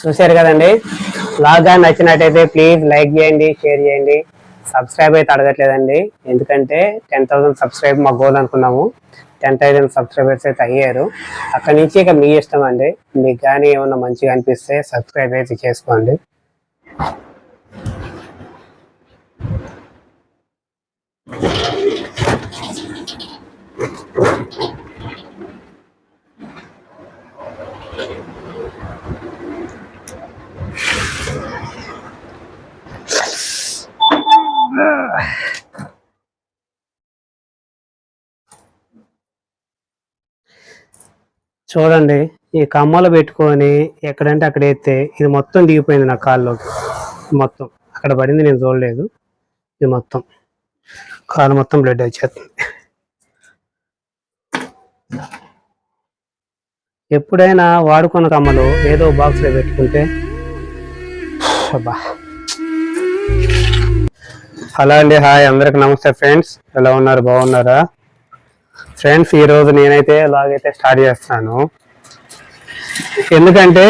చూశారు కదండి? లాగా నచ్చినట్టయితే ప్లీజ్ లైక్ చేయండి షేర్ చేయండి. సబ్స్క్రైబ్ అయితే అడగట్లేదండి. ఎందుకంటే టెన్ థౌసండ్ సబ్స్క్రైబ్ మా గోల్ అనుకున్నాము. టెన్ థౌసండ్ సబ్స్క్రైబర్స్ అయితే అయ్యారు. అక్కడి నుంచి ఇక మీ ఇష్టం అండి. మీకు కానీ ఏమన్నా మంచిగా అనిపిస్తే సబ్స్క్రైబ్ అయితే చేసుకోండి. చూడండి ఈ కమ్మలు పెట్టుకొని ఎక్కడంటే అక్కడ ఎత్తే ఇది మొత్తం దిగిపోయింది నా కాల్లోకి మొత్తం. అక్కడ పడింది నేను చూడలేదు. ఇది మొత్తం. కాలు మొత్తం బ్లడ్ వచ్చేస్తుంది. ఎప్పుడైనా వాడుకున్న కమ్మలు ఏదో బాక్స్లో పెట్టుకుంటే అబ్బా. హలో అండి హాయ్. అందరికి నమస్తే ఫ్రెండ్స్. ఎలా ఉన్నారు? బాగున్నారా? ఫ్రెండ్స్ ఈరోజు నేనైతే లాగైతే స్టార్ట్ చేస్తాను. ఎందుకంటే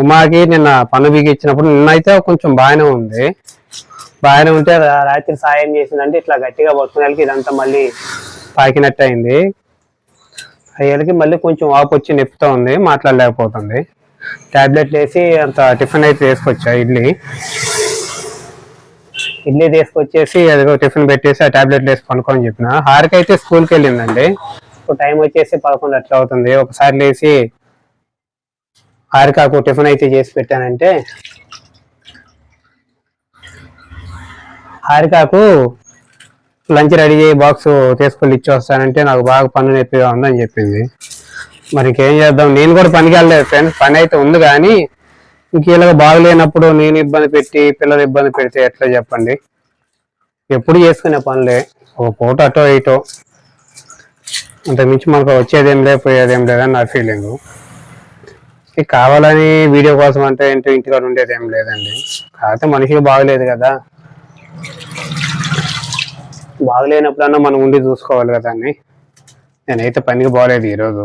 ఉమాకి నిన్న పన్ను బిగించినప్పుడు నిన్నైతే కొంచెం బాగానే ఉంది. బాగానే ఉంటే రాత్రి సాయం చేసిందంటే ఇట్లా గట్టిగా పట్టుకునేకి ఇదంతా మళ్ళీ పాకినట్టు అయింది అయ్యేళ్ళకి మళ్ళీ కొంచెం వాపు వచ్చి నొప్పుతో ఉంది మాట్లాడలేకపోతుంది. టాబ్లెట్లు వేసి అంత టిఫిన్ అయితే వేసుకొచ్చా ఇడ్లీ. ఇడ్లీ తీసుకొచ్చేసి అదిగో టిఫిన్ పెట్టేసి ఆ టాబ్లెట్లు వేసి పండుకోని చెప్పిన. హారిక అయితే స్కూల్కి వెళ్ళిందండి. ఇప్పుడు టైం వచ్చేసి పదకొండు అట్లా అవుతుంది. ఒకసారి లేచి హారికకు టిఫిన్ అయితే చేసి పెట్టానంటే హారికకు లంచ్ రెడీ చేయి బాక్స్ తీసుకొని ఇచ్చి వస్తానంటే నాకు బాగా పన్ను నొప్పిగా ఉందని చెప్పింది. మరి ఇంకేం చేద్దాం? నేను కూడా పనికి వెళ్ళలేదు ఫ్రెండ్స్ పని అయితే ఉంది కానీ ఇంక బాగలేనప్పుడు నేను ఇబ్బంది పెట్టి పిల్లలు ఇబ్బంది పెడితే ఎట్లా చెప్పండి? ఎప్పుడు చేసుకునే పనులే. ఒక పూట అటో ఇటో. అంత మించి మనకు వచ్చేదేం లేదు పోయేదేం లేదని నా ఫీలింగ్ కావాలని వీడియో కోసం అంటే ఏంటో ఇంటికాడ ఉండేది ఏం లేదండి. కాకపోతే మనిషికి బాగలేదు కదా. బాగలేనప్పుడన్నా మనం ఉండి చూసుకోవాలి కదా అని నేనైతే పనికి బాగలేదు ఈరోజు.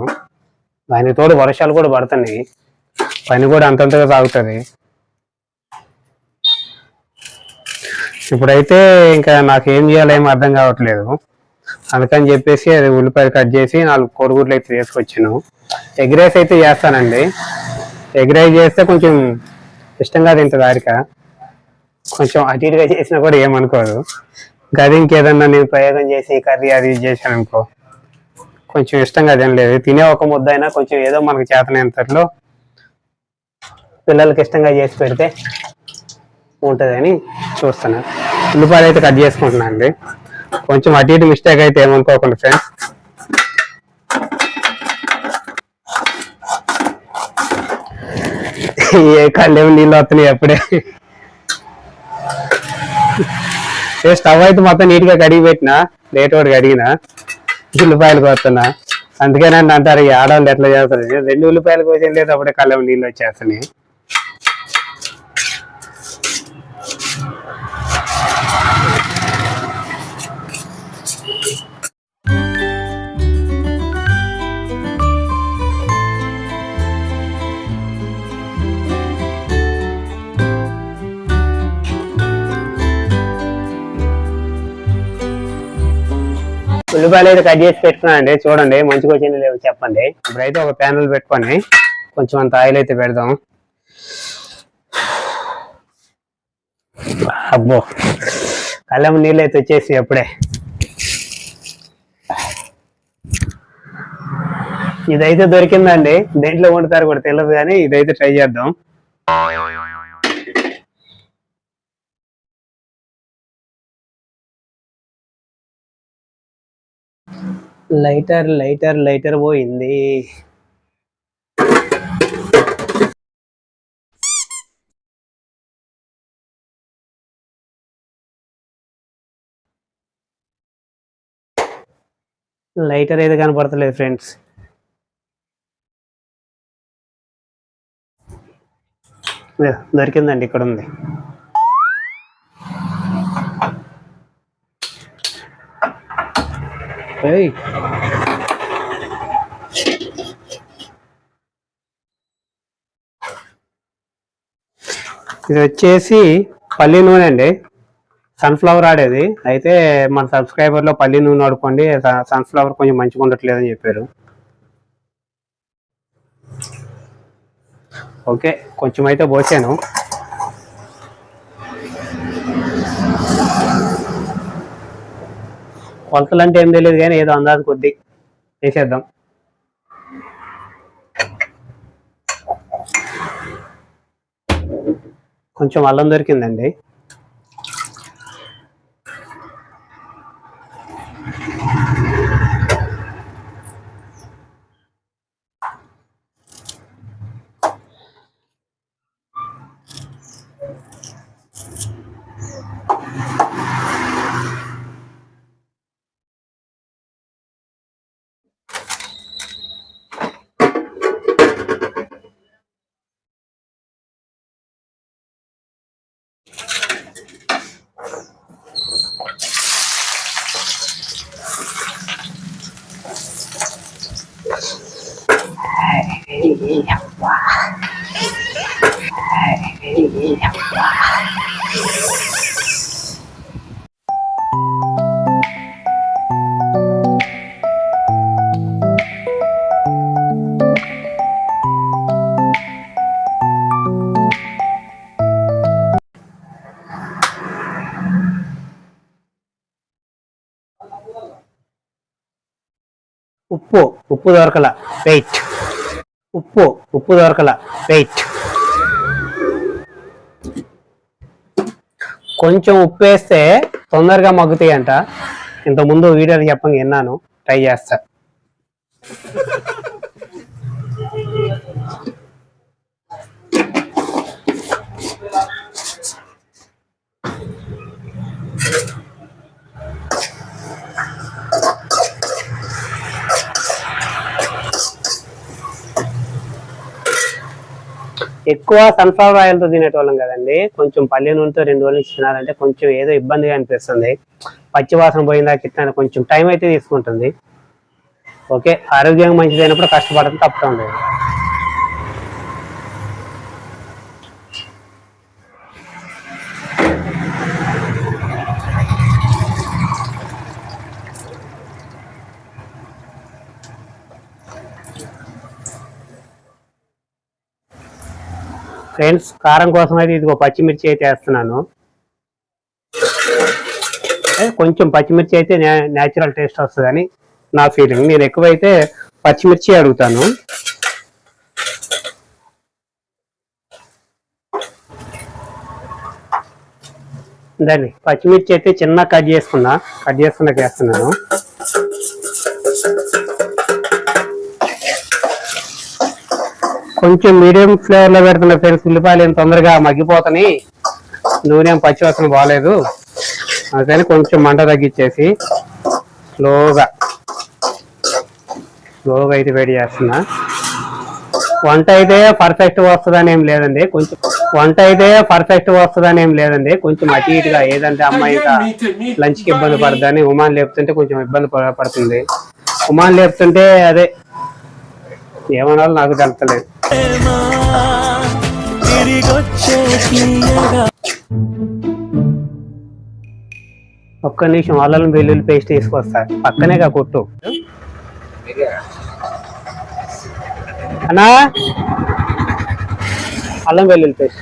దానికి తోడు వర్షాలు కూడా పడుతున్నాయి. పని కూడా అంతంతగా సాగుతుంది. ఇప్పుడైతే ఇంకా నాకు ఏం చేయాలో ఏం అర్థం కావట్లేదు. అందుకని చెప్పేసి అది ఉల్లిపాయలు కట్ చేసి నాలుగు కోడిగుడ్లు అయితే తీసుకొచ్చాను. ఎగ్ రైస్ అయితే చేస్తానండి. ఎగ్ రైస్ చేస్తే కొంచెం ఇష్టంగా తింటుంది ఆరిక. కొంచెం అటు ఇటుగా చేసినా కూడా ఏమనుకోదు. గది ఇంకేదన్నా నేను ప్రయోగం చేసి కర్రీ అది ఇది చేశాను అనుకో కొంచెం ఇష్టంగా తినలేదు. తినే ఒక ముద్ద అయినా కొంచెం ఏదో మనకు చేతనంతట్లో పిల్లలకి ఇష్టంగా చేసి పెడితే ఉంటుందని చూస్తున్నాను ఉల్లిపాయలు అయితే కట్ చేసుకుంటున్నాను అండి. కొంచెం అటు ఇటు మిస్టేక్ అయితే ఏమనుకోకండి ఫ్రెండ్స్ ఏ కళ్ళేమి నీళ్ళు వస్తున్నాయి అప్పుడే? ఏ స్టవ్ అయితే మొత్తం నీట్గా కడిగి పెట్టినా లేట్ ఒకటి కడిగినా ఉల్లిపాయలు కోస్తున్నా అందుకేనండి అంటారు ఈ ఆడవాళ్ళు ఎట్లా చేస్తారు? రెండు ఉల్లిపాయలు కోసేది లేదు అప్పుడే కళ్ళేమి నీళ్ళు వచ్చేస్తున్నాయి. ఉల్లిపాయలు అయితే కట్ చేసి పెట్టుకున్నాను అండి చూడండి మంచిగా వచ్చింది లేవు చెప్పండి. ఇప్పుడైతే ఒక ప్యానల్ పెట్టుకొని కొంచెం అంత ఆయిల్ అయితే పెడదాం. అబ్బో కళ్ళం నీళ్ళు అయితే వచ్చేసి అప్పుడే. ఇదైతే దొరికిందండి. దేంట్లో వండుతారు కూడా తెలియదు కానీ ఇదైతే ట్రై చేద్దాం. లైటర్ లైటర్ లైటర్ పోయింది. లైటర్ ఏది కనపడతలేదు ఫ్రెండ్స్. దొరికిందండి ఇక్కడ ఉంది ఏయ్. ఇది వచ్చేసి పల్లి నూనె అండి. సన్ఫ్లవర్ ఆడేది. అయితే మన సబ్స్క్రైబర్లో పల్లి నూనె వాడుకోండి. సన్ఫ్లవర్ కొంచెం మంచిగా ఉండట్లేదని చెప్పారు. ఓకే కొంచెం అయితే పోసాను. కొలతలు అంటే ఏం తెలియదు కానీ ఏదో అందాజు కొద్ది వేసేద్దాం. కొంచెం అల్లం దొరికిందండి. ఉప్పు ఉప్పు దొరకల వెయిట్ ఉప్పు దొరకల. వెయిట్ కొంచెం ఉప్పు వేస్తే తొందరగా మగ్గుతాయి అంట ఇంతకుముందు వీడియోలు చెప్పంగా విన్నాను. ట్రై చేస్తా. ఎక్కువ సన్ఫ్లవర్ ఆయిల్తో తినేటోళ్ళం కదండి. కొంచెం పల్లె నూనెతో రెండు రోజులు తినాలంటే కొంచెం ఏదో ఇబ్బందిగా అనిపిస్తుంది. పచ్చివాసన పోయిందా కిట్లా కొంచెం టైం అయితే తీసుకుంటుంది. ఓకే ఆరోగ్యంగా మంచిదైనప్పుడు కష్టపడటం తప్పటం ఫ్రెండ్స్ కారం కోసం అయితే ఇదిగో పచ్చిమిర్చి అయితే వేస్తున్నాను. కొంచెం పచ్చిమిర్చి అయితే న్యాచురల్ టేస్ట్ వస్తుందని నా ఫీలింగ్ నేను ఎక్కువైతే పచ్చిమిర్చి అడుగుతాను. దాన్ని పచ్చిమిర్చి అయితే చిన్న కట్ చేసుకున్నా కట్ చేసుకున్నాక వేస్తున్నాను. కొంచెం మీడియం ఫ్లేవర్లో పెడుతున్నా ఫ్రెండ్స్ ఉల్లిపాయలు ఏం తొందరగా మగ్గిపోతాయి నూనె ఏం పచ్చివాసన బాగాలేదు అందుకని కొంచెం మంట తగ్గించేసి స్లోగా స్లోగా అయితే వేడి చేస్తున్నా. వంట అయితే పర్ఫెక్ట్ వస్తుందని ఏం లేదండి. కొంచెం వంట అయితే పర్ఫెక్ట్ వస్తుందని ఏం లేదండి. కొంచెం అటు ఇటుగా ఏదంటే అమ్మాయి లంచ్కి ఇబ్బంది పడుతుందని ఉమాన్ లేపుతుంటే కొంచెం ఇబ్బంది పడుతుంది. ఉమాన్ లేపుతుంటే అదే ఏమనాలో నాకు తెలుస్తలేదు. తిరిగొచ్చే తీయగా ఒక్క నిమిషం అల్లం వెల్లుల్లి పేస్ట్ తీసుకొస్తా. పక్కనే కా కొట్టు. అన్నా? అల్లం వెల్లుల్లి పేస్ట్.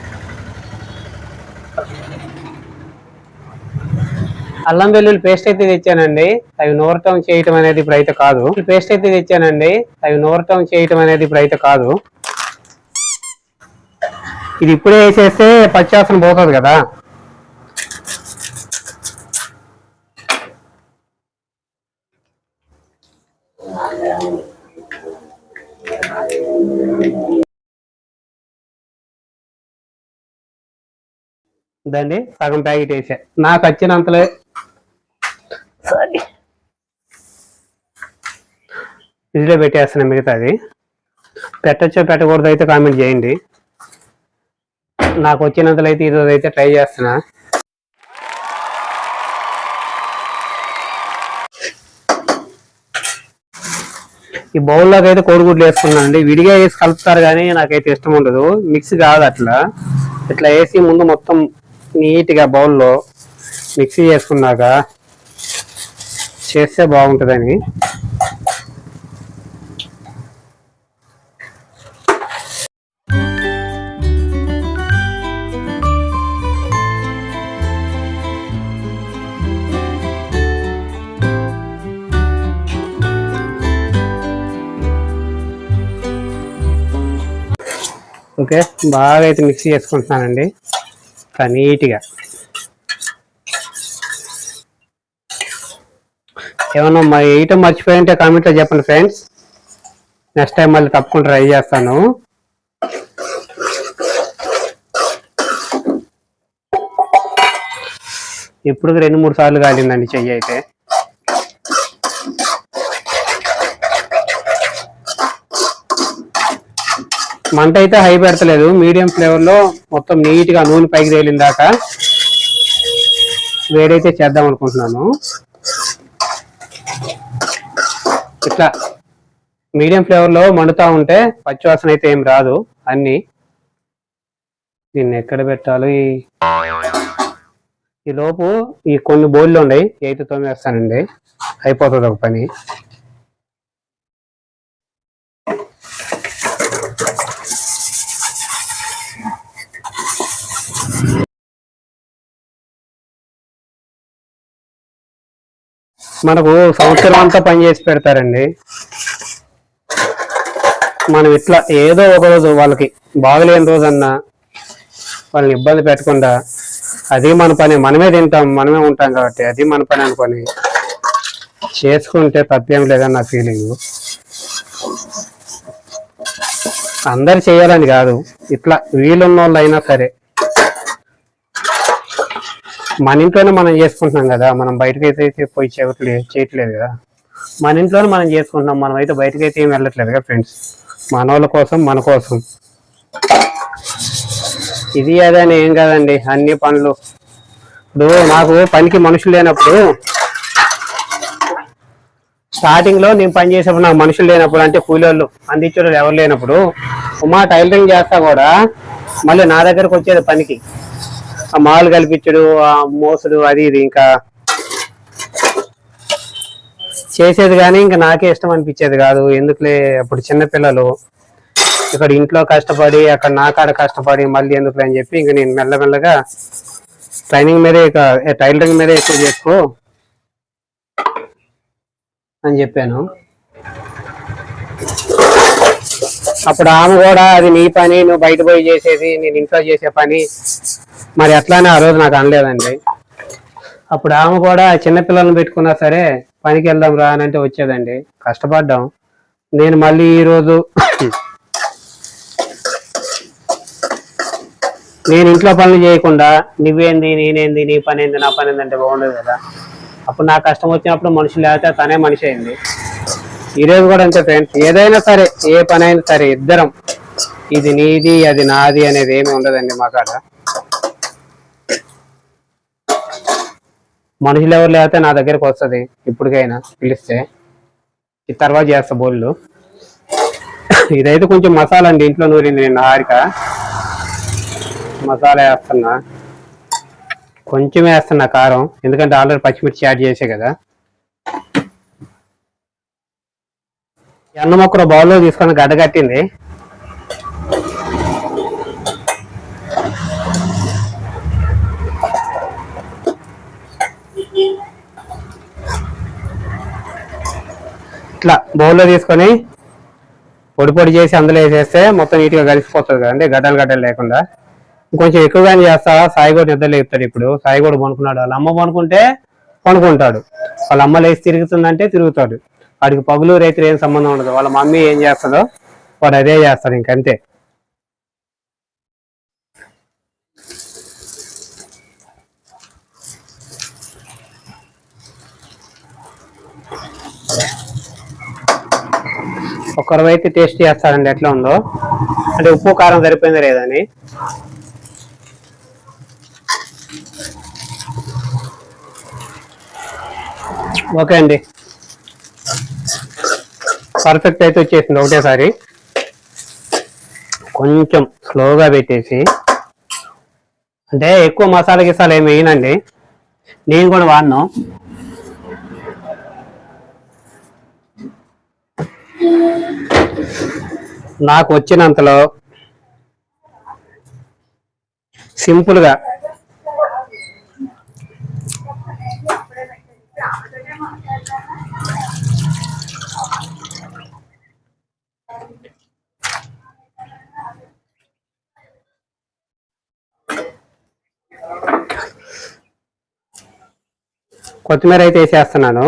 అల్లం వెల్లుల్లి పేస్ట్ అయితే తెచ్చానండి. అవి నూరటం చేయటం అనేది ఇప్పుడు అయితే కాదు. పేస్ట్ అయితే తెచ్చానండి. అవి నూరటం చేయటం అనేది ఇప్పుడు అయితే కాదు. ఇది ఇప్పుడే వేసేస్తే పచ్చాసన పోతుంది కదా. దాన్ని సగం ప్యాకెట్ వేసా. నాకు వచ్చినంతలే సారీ ఫ్రిడ్జ్లో పెట్టేస్తున్నా మిగతాది. పెట్టచ్చో పెట్టకూడదు అయితే కామెంట్ చేయండి. నాకు వచ్చినంతలో అయితే ఈరోజు అయితే ట్రై చేస్తున్నా. ఈ బౌల్లోకి అయితే కోడిగుడ్లు వేసుకున్నాను అండి విడిగా వేసి కలుపుతారు కానీ నాకైతే ఇష్టం ఉండదు. మిక్స్ కాదు అట్లా. ఇట్లా వేసి ముందు మొత్తం నీట్గా బౌల్లో మిక్సీ చేసుకున్నాక చేస్తే బాగుంటుందని. ఓకే. బాగా అయితే మిక్స్ చేసుకుంటున్నానండి. నీట్గా. ఏమన్నా మరి వేయటం మర్చిపోయి ఉంటే కామెంట్లో చెప్పండి ఫ్రెండ్స్ నెక్స్ట్ టైం మళ్ళీ తప్పకుండా ట్రై చేస్తాను. ఇప్పుడు రెండు మూడు సార్లు కాలిందండి చెయ్యి అయితే. మంట అయితే హై పెడతలేదు. మీడియం ఫ్లేవర్లో మొత్తం నీట్గా నూనె పైకి తేలిన దాకా వేడైతే చేద్దాం అనుకుంటున్నాను. ఇట్లా మీడియం ఫ్లేవర్లో మండుతా ఉంటే పచ్చివాసన అయితే ఏం రాదు. అన్ని దీన్ని ఎక్కడ పెట్టాలి? ఈ లోపు ఈ కొన్ని బోళ్ళు ఉన్నాయి. ఎయిత్ తోమేస్తానండి అయిపోతుంది ఒక పని. మనకు సంవత్సరం అంతా పని చేసి పెడతారండి. మనం ఇట్లా ఏదో ఒక రోజు వాళ్ళకి బాగలేని రోజన్నా వాళ్ళని ఇబ్బంది పెట్టకుండా అది మన పని మనమే తింటాం మనమే ఉంటాం కాబట్టి అది మన పని అనుకొని చేసుకుంటే తప్పేం లేదని నా ఫీలింగ్ అందరు చేయాలని కాదు ఇట్లా వీలున్న వాళ్ళు అయినా సరే మన ఇంట్లోనే మనం చేసుకుంటున్నాం కదా మనం బయటకు అయితే పోయి చేయట్లేదు చేయట్లేదు కదా. మన ఇంట్లోనే మనం చేసుకుంటున్నాం మనం అయితే బయటకు అయితే ఏం వెళ్ళట్లేదు కదా ఫ్రెండ్స్ మన వాళ్ళ కోసం మన కోసం. ఇది అదని ఏం కాదండి అన్ని పనులు. ఇప్పుడు నాకు పనికి మనుషులు లేనప్పుడు స్టార్టింగ్లో నేను పని చేసేప్పుడు నాకు మనుషులు లేనప్పుడు అంటే కూలీలు అందించే ఎవరు లేనప్పుడు ఉమా టైలరింగ్ చేస్తా కూడా మళ్ళీ నా దగ్గరకు వచ్చేది పనికి. ఆ మాలు కల్పించడు ఆ మోసుడు అది ఇది ఇంకా చేసేది కానీ ఇంకా నాకే ఇష్టం అనిపించేది కాదు. ఎందుకులే అప్పుడు చిన్నపిల్లలు ఇక్కడ ఇంట్లో కష్టపడి అక్కడ నా కాడ కష్టపడి మళ్ళీ ఎందుకులే అని చెప్పి ఇంకా నేను మెల్లమెల్లగా ట్రైనింగ్ మీదే ఇక టైలరింగ్ మీదే ఎక్కువ చేసుకో అని చెప్పాను. అప్పుడు ఆమె కూడా అది నీ పని నువ్వు బయట పోయి చేసేది నేను ఇంట్లో చేసే పని మరి ఎట్లానే ఆ రోజు నాకు అనలేదండి. అప్పుడు ఆమె కూడా చిన్నపిల్లల్ని పెట్టుకున్నా సరే పనికి వెళ్దాం రా అని అంటే వచ్చేదండి. కష్టపడ్డాం. నేను మళ్ళీ ఈరోజు నేను ఇంట్లో పనులు చేయకుండా నువ్వేంది నేనేంది నీ పని ఏంది నా పని ఏంది అంటే బాగుండదు కదా. అప్పుడు నా కష్టం వచ్చినప్పుడు మనిషి లేకపోతే తనే మనిషి అయింది. ఈ రోజు కూడా అంతే ఫ్రెండ్స్. ఏదైనా సరే ఏ పని అయినా సరే ఇద్దరం. ఇది నీది అది నాది అనేది ఏమి ఉండదండి మా కాడ. మనుషులు ఎవరు లేకపోతే నా దగ్గరకు వస్తుంది. ఇప్పటికైనా పిలిస్తే. ఇది తర్వాత చేస్తా బోళ్ళు ఇదైతే కొంచెం మసాలా అండి. ఇంట్లో నూరింది నేను హారిక మసాలా వేస్తున్నా. కొంచెం వేస్తున్నా కారం. ఎందుకంటే ఆల్రెడీ పచ్చిమిర్చి యాడ్ చేసే కదా. ఈ అన్నం బౌల్లో తీసుకొని గడ్డ ఇట్లా బౌల్లో తీసుకొని పొడి పొడి చేసి అందులో వేసేస్తే మొత్తం నీట్గా కలిసిపోతుంది కదండి గడ్డలు గడ్డలు లేకుండా. ఇంకొంచెం ఎక్కువగానే చేస్తా సాయి కూడా నిద్ర లేపుతాడు ఇప్పుడు. సాయి కూడా పనుకున్నాడు. వాళ్ళ అమ్మ పనుకుంటే పనుకుంటాడు. వాళ్ళ అమ్మ లేచి తిరుగుతుందంటే తిరుగుతాడు. వాడికి పగులు రైతులు ఏం సంబంధం ఉండదు. వాళ్ళ మమ్మీ ఏం చేస్తుందో వాడు అదే చేస్తాడు ఇంకంతే. ఒక్కరు అయితే టేస్ట్ చేస్తారండి ఎట్లా ఉందో. అంటే ఉప్పు కారం సరిపోయిందో లేదని ఓకే అండి. పర్ఫెక్ట్ అయితే వచ్చేసింది ఒకటేసారి. కొంచెం స్లోగా పెట్టేసి. అంటే ఎక్కువ మసాలా గిసాలు ఏమి వేయనండి. నేను కూడా వాడినాం. నాకు వచ్చినంతలో సింపుల్గా కొత్తిమీర అయితే వేసేస్తున్నాను.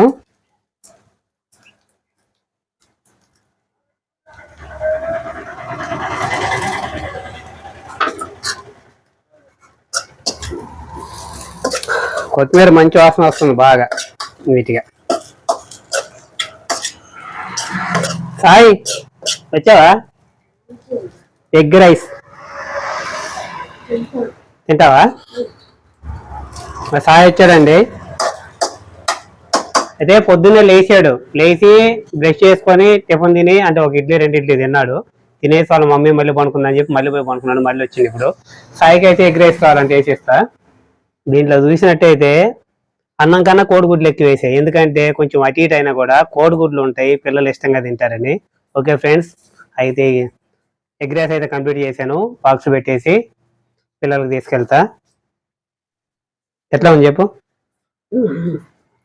కొత్తిమీర మంచి వాసన వస్తుంది బాగా నీట్గా. సాయి వచ్చావా? Egg rice. తింటావా? మా సాయి వచ్చాడండి. అయితే పొద్దున్నే లేచాడు. లేచి బ్రష్ చేసుకొని టిఫిన్ తిని అంటే ఒక ఇడ్లీ రెండు ఇడ్లీ తిన్నాడు. తినేసి వాళ్ళ మమ్మీ మళ్ళీ పనుకుందని చెప్పి మళ్ళీ పోయి పనుకున్నాడు మళ్ళీ వచ్చింది ఇప్పుడు. సాయికి అయితే ఎగ్ రైస్ కావాలంటే వేసేస్తా దీంట్లో చూసినట్టయితే అన్నం కన్నా కోడిగుడ్లు ఎక్కువ వేసాయి ఎందుకంటే కొంచెం అటు ఇటు అయినా కూడా కోడిగుడ్లు ఉంటాయి పిల్లలు ఇష్టంగా తింటారని. ఓకే ఫ్రెండ్స్ అయితే ఎగ్ రైస్ అయితే కంప్లీట్ చేశాను. బాక్స్ పెట్టేసి పిల్లలకు తీసుకెళ్తా. ఎట్లా ఉంది చెప్పు?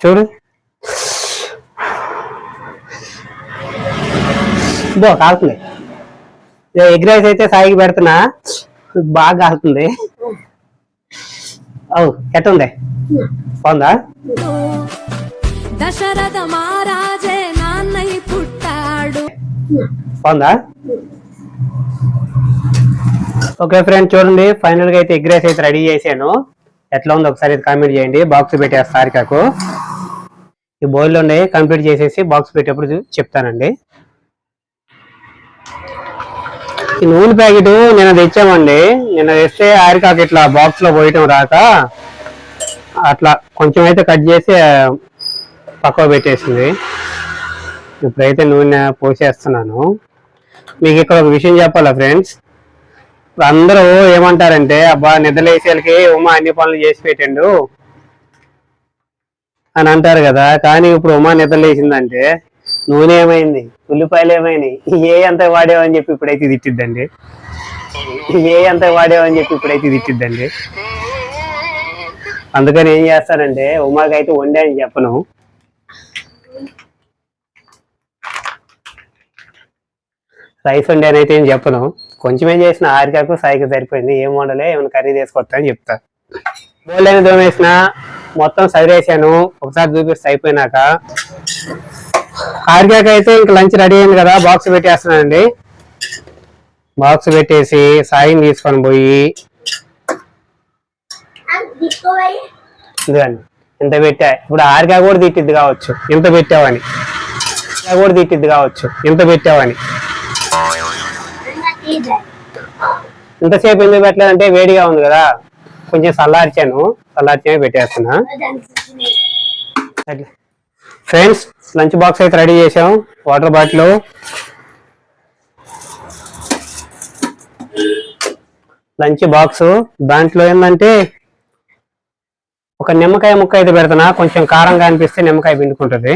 చూడు. బో కాలుతుంది. ఎగ్ రైస్ అయితే సాయికి పెడుతున్నా. బాగా కాలుతుంది. అవు ఎట్టుంది? బాగుందా? దశరథ మహారాజే నాన్నయ్య పుట్టాడు. బాగుందా? ఓకే ఫ్రెండ్ చూడండి ఫైనల్గా అయితే ఎగ్ రైస్ అయితే రెడీ చేశాను. ఎట్లా ఉందో ఒకసారి కామెంట్ చేయండి. బాక్స్ పెట్టేస్తా హారికకు ఈ బౌల్లో ఉన్నాయి కంప్లీట్ చేసేసి బాక్స్ పెట్టేప్పుడు చెప్తానండి. ఈ నూనె ప్యాకెట్ నిన్న తెచ్చామండి. నిన్న తెస్తే హారికాకు ఇట్లా బాక్స్లో పోయటం రాక అట్లా కొంచెం అయితే కట్ చేసి పక్కకు పెట్టేసింది. ఇప్పుడైతే నూనె పోసేస్తున్నాను. మీకు ఇక్కడ ఒక విషయం చెప్పాలా ఫ్రెండ్స్ ఇప్పుడు అందరూ ఏమంటారంటే అబ్బా నిద్రలేసేళ్ళకి ఉమా అన్ని పనులు చేసి పెట్టిండు అని అంటారు కదా. కానీ ఇప్పుడు ఉమా నిద్రలేసిందంటే నూనె ఏమైంది? ఉల్లిపాయలు ఏమైంది ఏ అంత వాడేవని చెప్పి ఇప్పుడైతే తిట్టిద్దండి. ఏ అంత వాడేవని చెప్పి ఇప్పుడైతే తిట్టిద్దండి. అందుకని ఏం చేస్తానంటే ఉమాకి అయితే వండే అని చెప్పను. రైస్ వండే అని అయితే ఏం చెప్పను. కొంచెమే చేసిన ఆరికాకు సాయికి సరిపోయింది. ఏం వండలే ఏమైనా కర్రీ తీసుకొస్తా అని చెప్తా. బోల్డైన దోమేసిన మొత్తం సదిరేసాను. ఒకసారి చూపిస్తే అయిపోయినాక ఆరికాకు అయితే ఇంక లంచ్ రెడీ అయింది కదా బాక్స్ పెట్టేస్తున్నానండి. బాక్స్ పెట్టేసి సాయిని తీసుకొని పోయి ఇదిగోండి ఇంత పెట్టా. ఇప్పుడు ఆరికా కూడా తిట్టిద్ది కావచ్చు. ఇంత పెట్టావని. కూడా తిట్టిద్ది కావచ్చు. ఇంత పెట్టావని. ఇంతసేపు ఎందుకు పెట్టలేదంటే వేడిగా ఉంది కదా. కొంచెం చల్లార్చాను. చల్లార్చాను పెట్టేస్తున్నా. ఫ్రెండ్స్ లంచ్ బాక్స్ అయితే రెడీ చేసాం. Water bottle. Lunch box. దాంట్లో ఏంటంటే ఒక నిమ్మకాయ ముక్క అయితే పెడుతున్నా కొంచెం కారంగా అనిపిస్తే నిమ్మకాయ పిండుకుంటుంది.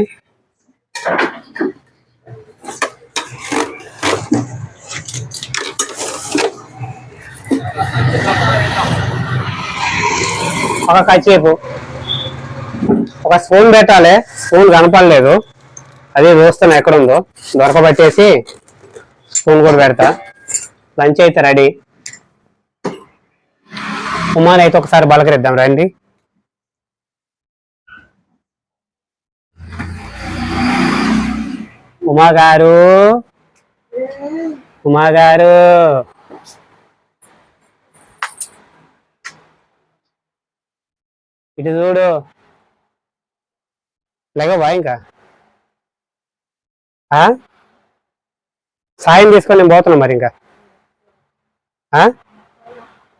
ఒక కచ్చేపు. ఒక స్పూన్ పెట్టాలి. స్పూన్ కనపడలేదు. అది చూస్తున్నా ఎక్కడుందో. దొరకబెట్టేసి స్పూన్ కూడా పెడతా. లంచ్ అయితే రెడీ. ఉమాని అయితే ఒకసారి బలకరిద్దాం రండి. ఉమా గారు. ఉమా గారు. ఇటు చూడు. లేకపోవా ఇంకా? సాయం తీసుకొని నేను పోతున్నా మరి ఇంకా?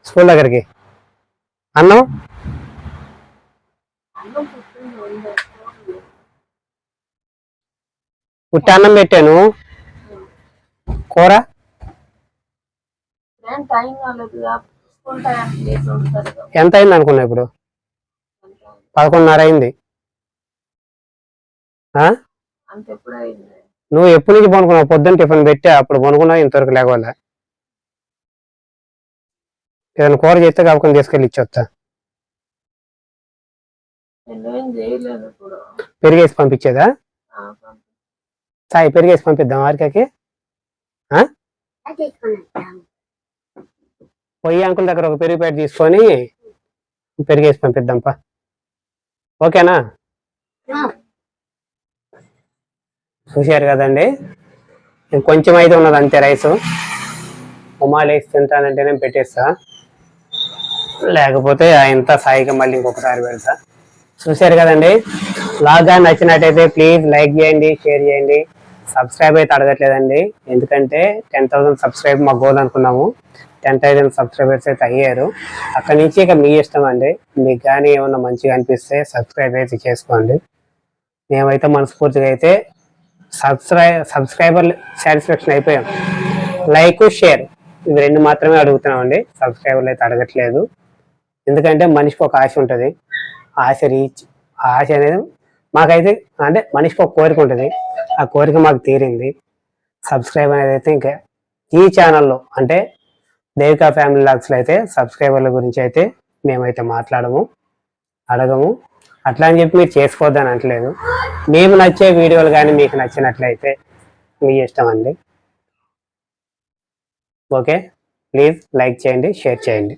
స్కూల్ దగ్గరికి. అన్నం? పుట్టి అన్నం పెట్టాను. కూర. ఎంత అయింది అనుకున్నా ఇప్పుడు? పదకొండున్నర అయింది ఆ? అంత ఎప్పుడు అయింది నువ్వు ఎప్పటి నుంచి పనుకున్నావు? పొద్దున్న టిఫిన్ పెట్టా అప్పుడు పనుకున్నావు ఇంతవరకు లేకపోలే ఏదైనా కూర చేస్తే కాకుండా తీసుకెళ్ళి ఇచ్చొస్తా పెరిగేసి పంపించేదా? సాయి పెరిగేసి పంపిద్దాం వారికకి పొయ్యి అంకుల్ దగ్గర ఒక పెరుగు ప్యాకెట్ తీసుకొని పెరిగేసి పంపిద్దాంపా ఓకేనా? చూశారు కదండి? కొంచెం అయితే ఉన్నది అంతే రైస్. ఉమాలేసి వేసి తింటానంటే నేను పెట్టేస్తా. లేకపోతే ఇంత సాయిగా మళ్ళీ ఇంకొకసారి పెడతా. చూశారు కదండి? లాగా నచ్చినట్టయితే ప్లీజ్ లైక్ చేయండి షేర్ చేయండి. సబ్స్క్రైబ్ అయితే అడగట్లేదండి. ఎందుకంటే టెన్ థౌసండ్ సబ్స్క్రైబ్ మా గోల్ అనుకున్నాము. టెన్ థౌసండ్ సబ్స్క్రైబర్స్ అయితే అయ్యారు. అక్కడి నుంచి ఇక మీ ఇష్టం అండి. మీకు కానీ ఏమన్నా మంచిగా అనిపిస్తే సబ్స్క్రైబ్ అయితే చేసుకోండి. మేమైతే మనస్ఫూర్తిగా అయితే సబ్స్క్రైబ్ సబ్స్క్రైబర్ సాటిస్ఫాక్షన్ అయిపోయాం. లైక్ షేర్ ఇవి రెండు మాత్రమే అడుగుతున్నామండి. సబ్స్క్రైబర్లు అయితే అడగట్లేదు. ఎందుకంటే మనిషికి ఒక ఆశ ఉంటుంది. ఆశ రీచ్ ఆ ఆశ అనేది మాకైతే అంటే మనిషికి ఒక కోరిక ఉంటుంది. ఆ కోరిక మాకు తీరింది. సబ్స్క్రైబ్ అనేది అయితే ఇంకా ఈ ఛానల్లో అంటే దేవికా ఫ్యామిలీ లాగ్స్లో అయితే సబ్స్క్రైబర్ల గురించి అయితే మేమైతే మాట్లాడము అడగము. అట్లా అని చెప్పి మీరు చేసుకోవద్దని అనట్లేదు. మేము నచ్చే వీడియోలు కానీ మీకు నచ్చినట్లయితే మీ ఇష్టం అండి. ఓకే? ప్లీజ్ లైక్ చేయండి షేర్ చేయండి.